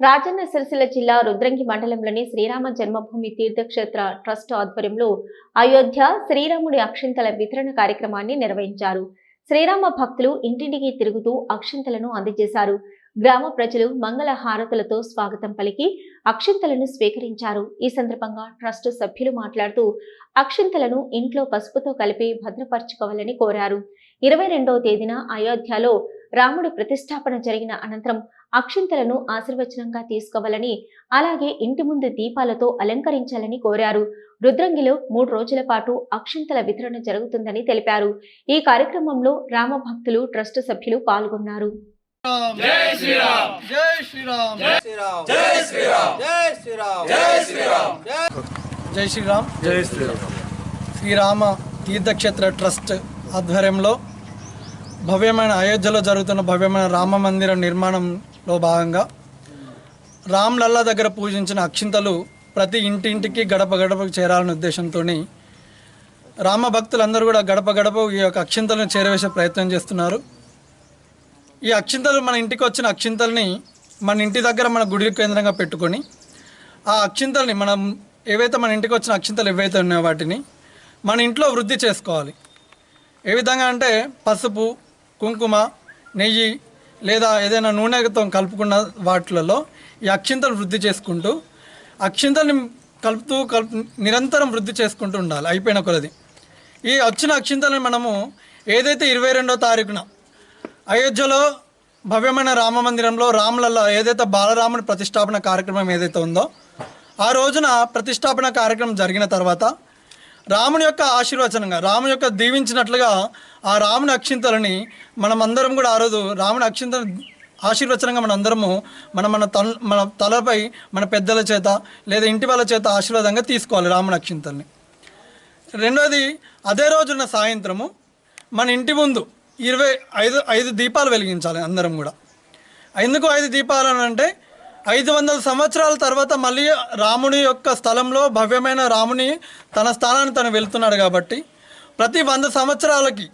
రాజన్న సిరిసిల్ల జిల్లా రుద్రంగి మండలంలోని శ్రీరామ జన్మభూమి తీర్థక్షేత్ర ట్రస్ట్ ఆధ్వర్యంలో అయోధ్య శ్రీరాముడి అక్షింతల వితరణ కార్యక్రమాన్ని నిర్వహించారు. శ్రీరామ భక్తులు ఇంటింటికి తిరుగుతూ అక్షింతలను అందజేశారు. గ్రామ ప్రజలు మంగళ హారతులతో స్వాగతం పలికి అక్షింతలను స్వీకరించారు. ఈ సందర్భంగా ట్రస్ట్ సభ్యులు మాట్లాడుతూ అక్షింతలను ఇంట్లో పసుపుతో కలిపి భద్రపరచుకోవాలని కోరారు. ఇరవై రెండవ తేదీన అయోధ్యలో రాముడి ప్రతిష్టాపన జరిగిన అనంతరం అక్షింతలను ఆశీర్వచనంగా తీసుకోవాలని అలాగే ఇంటి ముందు దీపాలతో అలంకరించాలని కోరారు. రుద్రంగిలో మూడు రోజుల పాటు అక్షింతల వితరణ జరుగుతుందని తెలిపారు. ఈ కార్యక్రమంలో రామ భక్తులు ట్రస్ట్ సభ్యులు పాల్గొన్నారు. జై శ్రీరామ్! జై శ్రీరామ్! జై శ్రీరామ్! జై శ్రీరామ్! జై శ్రీరామ్! జై శ్రీరామ్! జై శ్రీరామ్! జై శ్రీరామ్! శ్రీరామ తీర్థక్షేత్ర ట్రస్ట్ ఆధ్వర్యంలో భవ్యమైన అయోధ్యలో జరుగుతున్న భవ్యమైన రామ మందిర నిర్మాణంలో భాగంగా రామ్ లల్లా దగ్గర పూజించిన అక్షింతలు ప్రతి ఇంటింటికి గడప గడపకు చేరాలనే ఉద్దేశంతో రామ భక్తులందరూ కూడా గడప గడప ఈ యొక్క అక్షింతలను చేరవేసే ప్రయత్నం చేస్తున్నారు. ఈ అక్షింతలు మన ఇంటికి వచ్చిన అక్షింతల్ని మన ఇంటి దగ్గర మన గుడి కేంద్రంగా పెట్టుకొని ఆ అక్షింతల్ని మనం ఏవైతే మన ఇంటికి వచ్చిన అక్షింతలు ఏవైతే ఉన్నాయో వాటిని మన ఇంట్లో వృద్ధి చేసుకోవాలి. ఏ విధంగా అంటే పసుపు కుంకుమ నెయ్యి లేదా ఏదైనా నూనెతో కలుపుకున్న వాటిలలో ఈ అక్షింతలు వృద్ధి చేసుకుంటూ అక్షింతల్ని కలుపుతూ కలుపు నిరంతరం వృద్ధి చేసుకుంటూ ఉండాలి. అయిపోయిన కొలది. ఈ వచ్చిన అక్షింతలను మనము ఏదైతే ఇరవై రెండో తారీఖున అయోధ్యలో భవ్యమైన రామ మందిరంలో రాములలో ఏదైతే బాలరాముని ప్రతిష్టాపన కార్యక్రమం ఏదైతే ఉందో ఆ రోజున ప్రతిష్టాపన కార్యక్రమం జరిగిన తర్వాత రాముని యొక్క ఆశీర్వచనంగా రాముని యొక్క దీవించినట్లుగా ఆ రాముని అక్షింతలని మనం అందరం కూడా ఆ రోజు రాముని అక్షింతల ఆశీర్వచనంగా మన అందరము మన మన తల మన తలపై మన పెద్దల చేత లేదా ఇంటి వాళ్ళ చేత ఆశీర్వాదంగా తీసుకోవాలి రాముని అక్షింతల్ని. రెండోది అదే రోజున సాయంత్రము మన ఇంటి ముందు ఇరవై ఐదు ఐదు దీపాలు వెలిగించాలి అందరం కూడా. ఎందుకు ఐదు దీపాలు అని అంటే ఐదు వందల సంవత్సరాల తర్వాత మళ్ళీ రాముని యొక్క స్థలంలో భవ్యమైన రాముని తన స్థానాన్ని తను వెళ్తున్నాడు కాబట్టి ప్రతి వంద సంవత్సరాలకి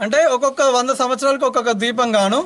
అంటే ఒక్కొక్క వంద సంవత్సరాలకి ఒక్కొక్క దీపం గాను